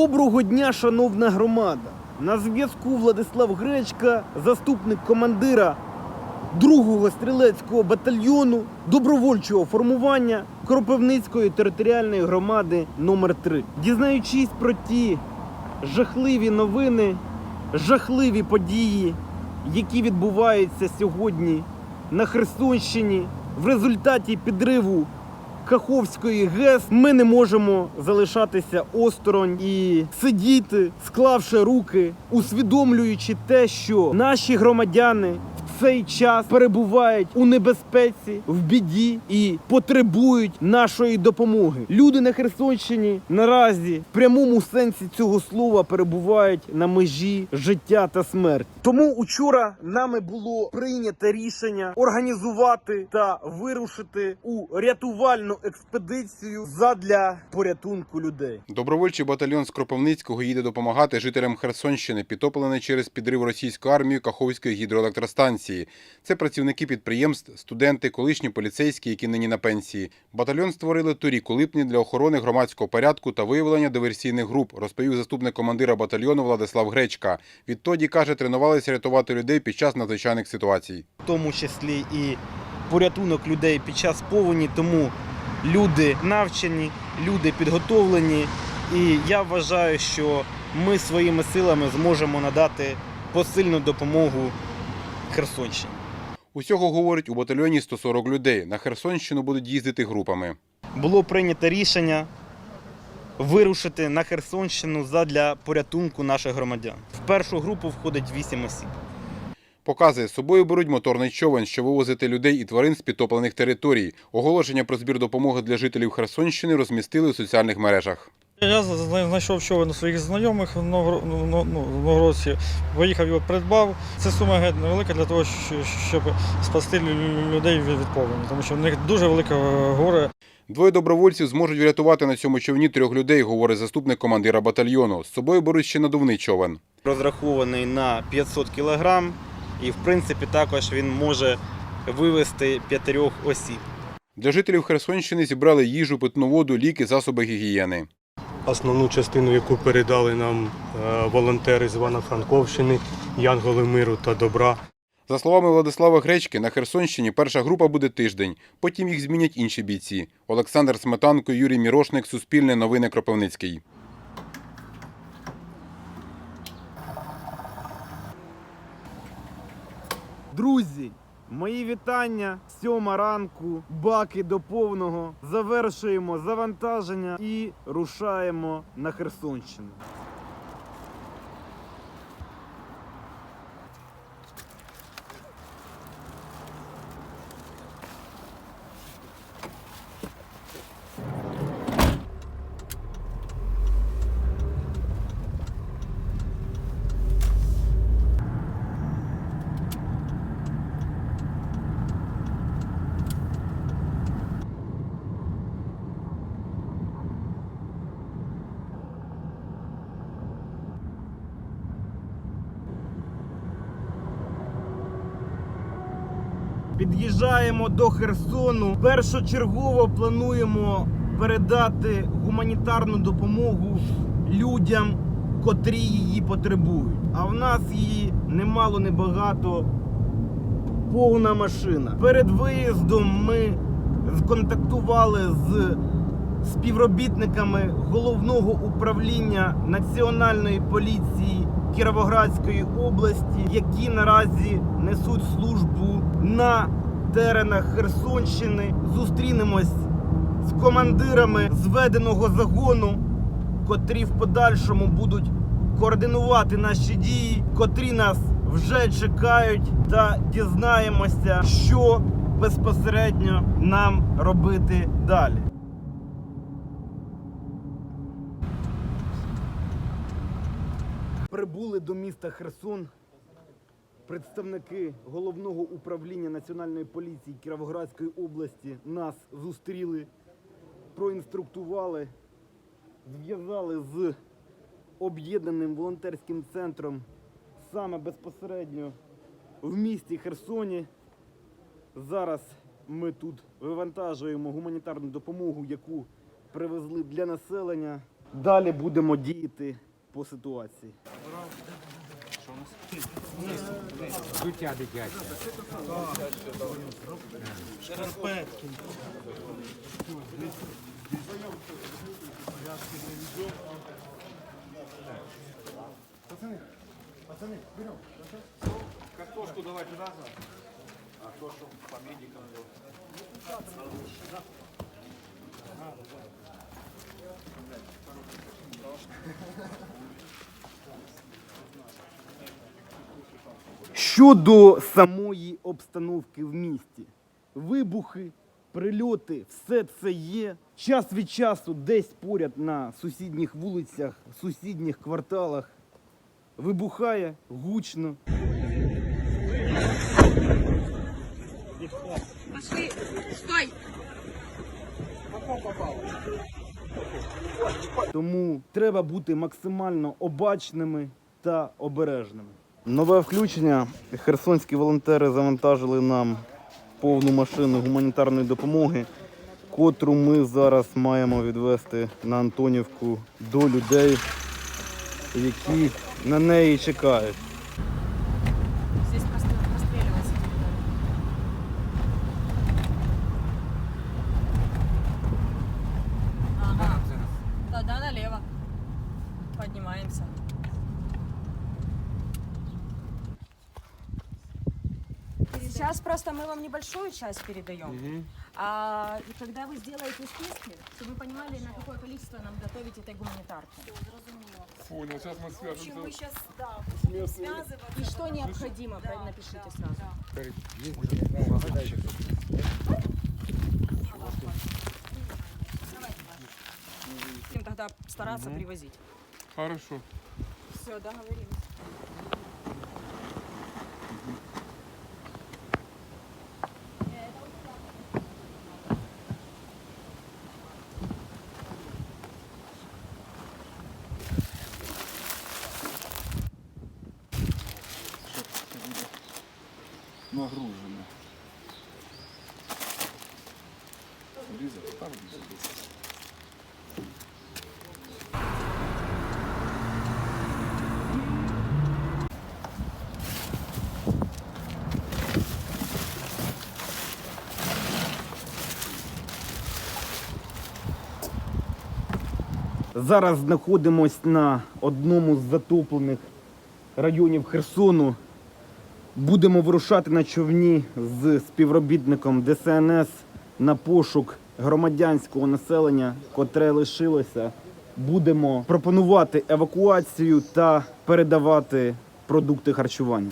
Доброго дня, шановна громада! На зв'язку Владислав Гречка, заступник командира 2-го стрілецького батальйону добровольчого формування Кропивницької територіальної громади номер 3 Дізнаючись про ті жахливі новини, жахливі події, які відбуваються сьогодні на Херсонщині в результаті підриву Каховської ГЕС. Ми не можемо залишатися осторонь і сидіти, склавши руки, усвідомлюючи те, що наші громадяни цей час перебувають у небезпеці, в біді і потребують нашої допомоги. Люди на Херсонщині наразі в прямому сенсі цього слова перебувають на межі життя та смерті. Тому учора нами було прийнято рішення організувати та вирушити у рятувальну експедицію задля порятунку людей. Добровольчий батальйон з Кропивницького їде допомагати жителям Херсонщини, підтоплений через підрив російської армії Каховської гідроелектростанції. Це працівники підприємств, студенти, колишні поліцейські, які нині на пенсії. Батальйон створили торік у липні для охорони громадського порядку та виявлення диверсійних груп, розповів заступник командира батальйону Владислав Гречка. Відтоді каже, тренувалися рятувати людей під час надзвичайних ситуацій. в тому числі і порятунок людей під час повені. Тому люди навчені, люди підготовлені. І я вважаю, що ми своїми силами зможемо надати посильну допомогу Херсонщині. Усього говорить у батальйоні 140 людей. На Херсонщину будуть їздити групами. Було прийнято рішення вирушити на Херсонщину задля порятунку наших громадян. В першу групу входить 8 осіб. Показує, з собою беруть моторний човен, що вивозити людей і тварин з підтоплених територій. Оголошення про збір допомоги для жителів Херсонщини розмістили у соціальних мережах. Я знайшов човен у своїх знайомих в ну, ну, Новгородці, поїхав його придбав. Це сума геть невелика для того, щоб спасти людей від повені, тому що в них дуже велике е, горе. Двоє добровольців зможуть врятувати на цьому човні трьох людей, говорить заступник командира батальйону. З собою беруть ще надувний човен. розрахований на 500 кг, і в принципі також він може вивезти п'ятирьох осіб. Для жителів Херсонщини зібрали їжу, питну воду, ліки, засоби гігієни. Основну частину, яку передали нам е, волонтери з Івано-Франковщини, Янголи миру та добра. За словами Владислава Гречки, на Херсонщині перша група буде тиждень. Потім їх змінять інші бійці. Олександр Сметанко, Юрій Мірошник, Суспільне новини Кропивницький. Друзі, мої вітання. Сьома ранку, баки до повного. Завершуємо завантаження і рушаємо на Херсонщину. Під'їжджаємо до Херсону. Першочергово плануємо передати гуманітарну допомогу людям, котрі її потребують. А в нас її немало небагато. Повна машина. Перед виїздом ми сконтактували з співробітниками головного управління Національної поліції Кіровоградської області, які наразі несуть службу на теренах Херсонщини. Зустрінемось з командирами зведеного загону, котрі в подальшому будуть координувати наші дії, котрі нас вже чекають, та дізнаємося, що безпосередньо нам робити далі. Прибули до міста Херсон представники головного управління Національної поліції Кіровоградської області нас зустріли, проінструктували, зв'язали з об'єднаним волонтерським центром саме безпосередньо в місті Херсоні. Зараз ми тут вивантажуємо гуманітарну допомогу, яку привезли для населення. Далі будемо діяти по ситуації. Суття дитяче. Шкарпетки. Пацаны, пацаны, берем. Картошку давайте разом. А то, что по медикам. Ага, давай. Щодо самої обстановки в місті, вибухи, прильоти, все це є. Час від часу десь поряд на сусідніх вулицях, сусідніх кварталах вибухає гучно. Пошли. Стой. Тому треба бути максимально обачними та обережними. Нове включення. Херсонські волонтери завантажили нам повну машину гуманітарної допомоги, котру ми зараз маємо відвести на Антонівку до людей, які на неї чекають. Сейчас просто мы вам небольшую часть передаем. А и когда вы сделаете списки, чтобы вы понимали, на какое количество нам готовить этой гуманитарки. Понял, сейчас мы свяжемся. мы сейчас, да, И что необходимо, правильно напишите сразу. Будем тогда стараться привозить. Хорошо. Все, договорились. Зараз знаходимось на одному з затоплених районів Херсону. Будемо вирушати на човні з співробітником ДСНС на пошук громадянського населення, котре лишилося. Будемо пропонувати евакуацію та передавати продукти харчування.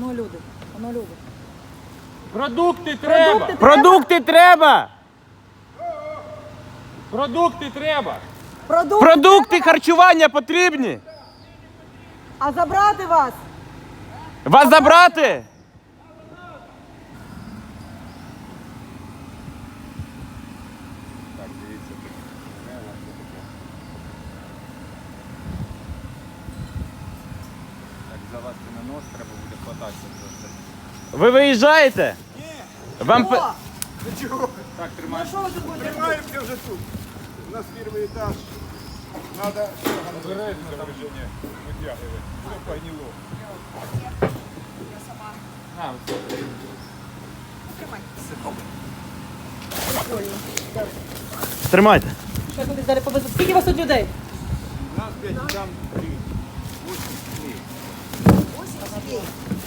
Воно люди, воно люди. Продукти треба! Продукти Продукти треба! Продукти треба! Продукти! Продукти харчування потрібні! А забрати вас? Вас забрати! Ви виїжджаєте? Вам пе- О! Так, тримай. Ну що ви тут будете? Тримаємося вже тут. У нас перший етаж. Надо Обережно напряжение вытягивать. Все погнило. А, все. Тримайте. Що кудись далі повезу? Скільки у вас тут людей? Нас п'ять, там три.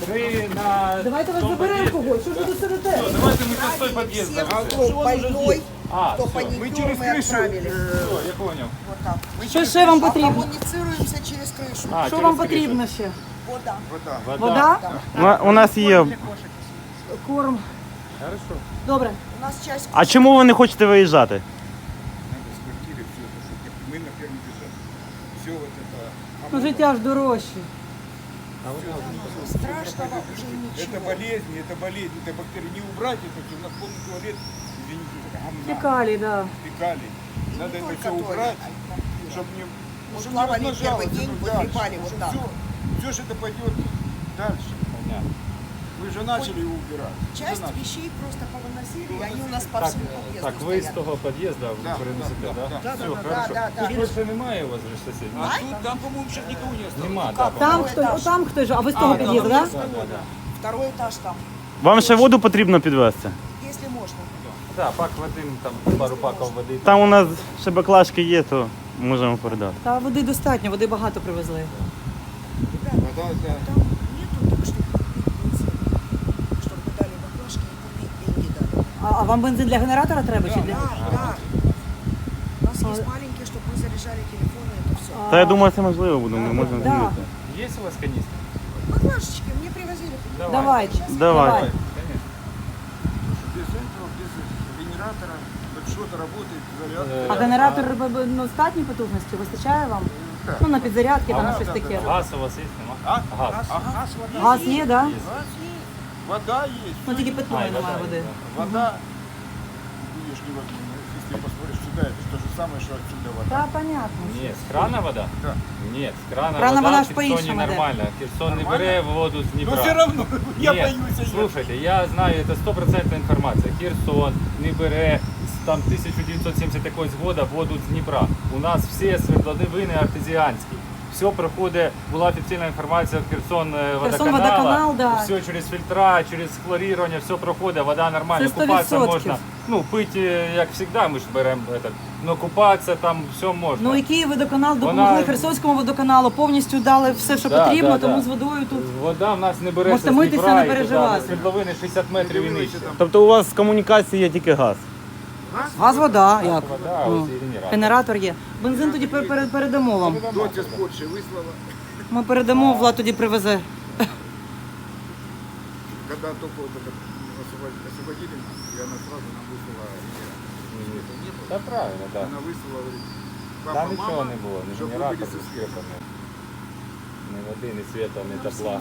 Три на... Давайте вас заберемо когось. Що ж ви тут сидите? Давайте ми на той під'їзд больной, А, кто все, паникер, мы отправили. все, я понял. Вот так. Мы Що через ще вам крышу. потрібно? Коммуницируемся через крышу. А, Що через вам кришу. потрібно ще? Вода. Вода? У нас є. Корм. Хорошо. Добре. У нас часть А чому ви не хочете виїжджати? Надо с квартиры все это, чтобы мы на первом этаже. Все вот это. Ну життя ж дорожче. страшного уже Это ничего. болезни, это болезнь, это бактерии. Не убрать это все. У нас полный туалет, извините, гамна, Фекалій, да. фекалий. Надо это все Только убрать, туалет. чтобы не... Мы чтобы не плавали размножалось первый день, это выгребали дальше. вот так. Все, все же это пойдет дальше. Понятно. Мы же начали его убирать. Уже Часть начали. вещей просто повыносили, и они у нас по Так, всему подъезду так, ви з стоят. того під'їзду ви Да, перенесете, да, так? да, Да, Все, да, хорошо. да, да. Тут більше немає у вас же сусідів? А тут, там, по-моему, сейчас никого не осталось. Нема, Как? так. Там Второй хто, етаж. там хтось, же, а ви з того під'їзду, так? Да, да, да. Второй этаж там, Вам ще воду потрібно підвезти? если можно. Так, пак води, там пару паків води. Там у нас ще баклажки є, то можемо передати. Та води достатньо, води багато привезли. Вода, да. А, а вам бензин для генератора треба чи для? Да, да. У нас есть маленькие, чтобы мы заряжали телефоны, это все. Та я думаю, це можливо буде, ми можемо Да. змінити. Є у вас каністри? Баклажечки мне привозили. Давайте. Давай. Конечно. Без этого, без генератора, хоть что-то работает, заряд. А генератор б- б- ну, статній потужності вистачає вам? Так. Ну на підзарядки, там на да, щось да, таке. Газ у вас є, нема? А? Газ. А газ, вода Газ є, так? Да? Газ есть. Вода есть. Ну тільки питної немає вода води. Вода, видишь, не вода. Если посмотришь сюда, это то же самое, что отсюда вода. Та понятно. Ні, з крана вода? Да. Ні, з крана, Крана вода вона в ж Херсоні по-іншому йде. нормально. Херсон не Нормально? бере воду з Дніпра. Но все равно, я Ні, боюсь. я- Слушайте, я знаю, это стопроцентная информация. Херсон не бере з там 1970 якогось года воду з Дніпра. У нас всі свердловини артезіанські. Все проходить, була офіційна інформація в Херсон е, водоканала. водоканал, да. Все через фільтра, через хлорірування, все проходить, вода нормальна. Це Купатися 100%. можна. Ну, пити, як завжди, ми ж беремо этот. Ну, купатися там все можна. Ну і Київ водоканал допомогли Вона- Херсонському водоканалу, повністю дали все, що Да, потрібно, да, тому да. з водою тут. Вода в нас не береться Можете з митися, Дніпра, не і туди, переживати. до Свердловини 60 метрів і нижче. Тобто у вас з комунікації є тільки газ. Газ, вода, як? Вода, Ну, ось і генератор. Генератор є. Бензин тоді пер- пер- передамо вам. Доця з Польщі вислала, Ми передамо, Влад тоді привезе. когда только вот это освободили, освободили нас, и она сразу нам выслала генератор. Это не было. Та правильно, так. Она выслала, говорит, папа, Там нічого мама, не було, ні щоб генератор, вибилися ні з света, ні, ні води, ні света, ні тепла.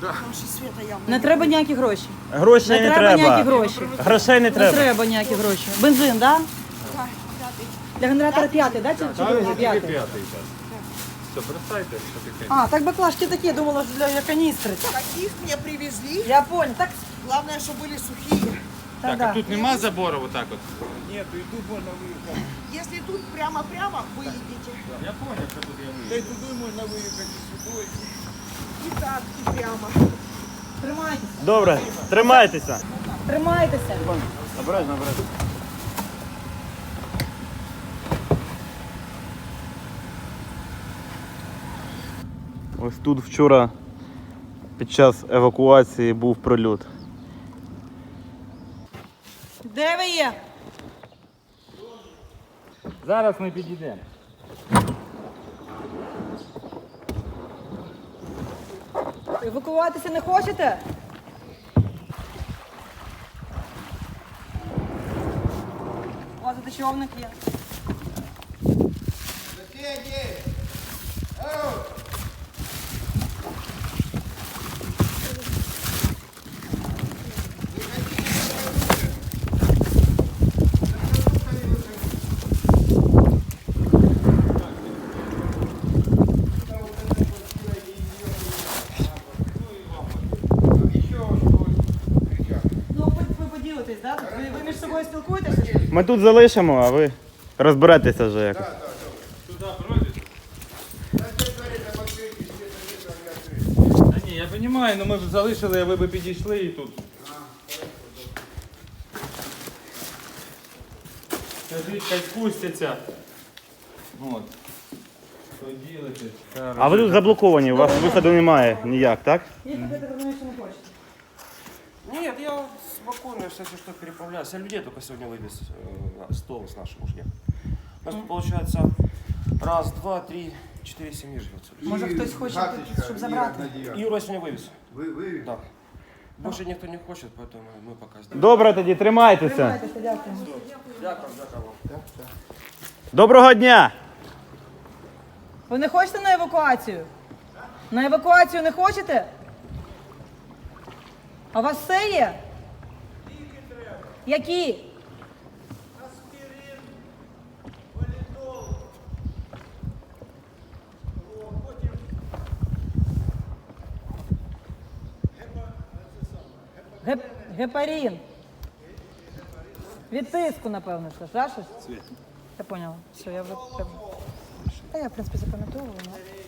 Там же света явно Не треба ніякі гроші. Грошей Не не, треба ніякі треба. гроші. Грошей не Не треба. треба ніякі гроші. Бензин, так? Да? Для генератора п'ятий, так? Чи, чи Та другий? вже П'ятий. п'ятий зараз. Все, перестайте, що таке. А, так баклажки такі, я думала, що для каністри. Таких мне привезли. Я понял. Так, Главное, чтобы были сухие. та, Так, да. а тут нема забору отак от? Нету, и тут можно выехать. Если тут прямо-прямо выедете, Я понял, що тут я Да и туда можно выехать, и сюда, и так, и прямо. Тримайтеся. Добре, тримайтеся. Тримайтеся. Обережно, обережно. Ось тут вчора під час евакуації був прильот. Де ви є? Зараз ми підійдемо. Евакуватися не хочете? У вас тут човник є. Ну, ви, ви поділитесь, да? Ви, ви між собою спілкуєтеся? чи? Ми тут залишимо, а ви розберетеся вже якось. Та ні, я розумію, але ми б залишили, а ви б підійшли і тут. Скажіть, хай спустяться. От. Поділитесь. А ви тут заблоковані, у вас виходу немає ніяк, так? Ні, ви так розумієте, що не хочете. Нет, я спокойно, если что, переправляюсь. Я людей только сегодня вывез э, на стол с нашего жня. У нас тут получается раз, два, три, четыре семьи живет. сюда. Може хтось хоче, щоб забрати? Юра сегодня вывез. Вы, вы, Да. Больше никто не хочет, поэтому мы пока здесь. Добре, тоді тримайтеся. Тримайтеся, дякую. Дякую, дякую вам. Доброго дня! Ви не хочете на евакуацію? На евакуацію не хочете? А у вас все є? Які? Геп... Гепарін. Від тиску, напевно, що ж, да, щось? Я поняла. Все, я вже. Та я, в принципі, запам'ятовувала. ну.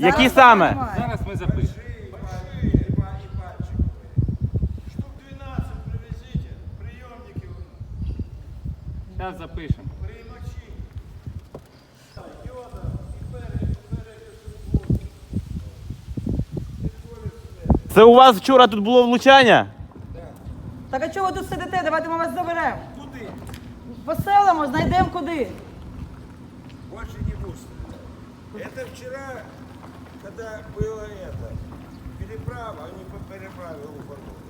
Які саме? Зараз ми запишемо. Зараз запишемо. Це у вас вчора тут було влучання? Так а чого ви тут сидите? Давайте ми вас заберемо. Куди? Поселимо, знайдемо куди. больше не будет. Это вчера, когда было это, переправа, они по переправе упанули.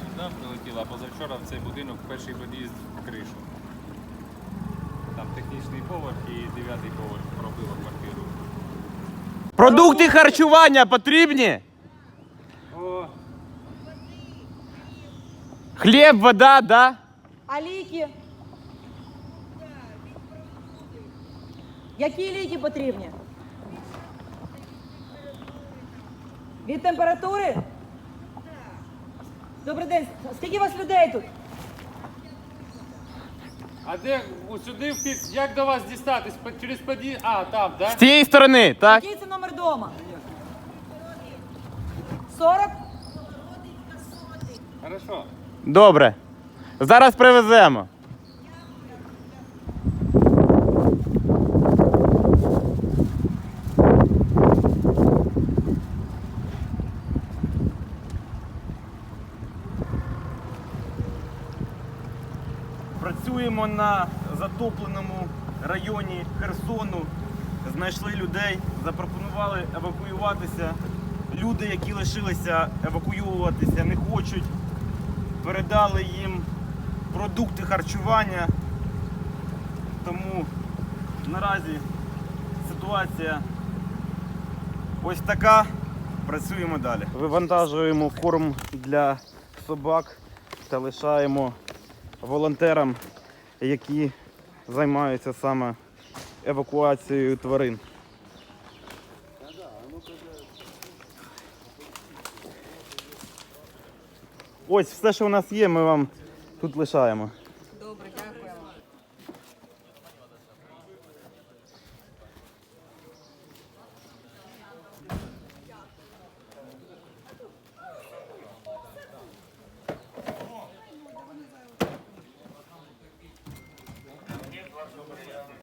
Сюди прилетіло, а позавчора в цей будинок перший під'їзд в кришу. Там технічний поверх і дев'ятий поверх пробило квартиру. Продукти харчування потрібні? О, Хліб, вода, да? А ліки? Які ліки потрібні? Від температури? Добрий день. Скільки у вас людей тут? а де у- сюди в під... як до вас дістатись? По- Через під'їзд? А, там, да? З цієї сторони, так? Який це номер дома? 40? Хорошо. Добре. Зараз привеземо. На затопленому районі Херсону. Знайшли людей, запропонували евакуюватися. Люди, які лишилися евакуюватися, не хочуть передали їм продукти харчування. Тому наразі ситуація ось така. Працюємо далі. Вивантажуємо корм для собак та лишаємо волонтерам, які займаються саме евакуацією тварин. Ось все, що у нас є, ми вам тут лишаємо.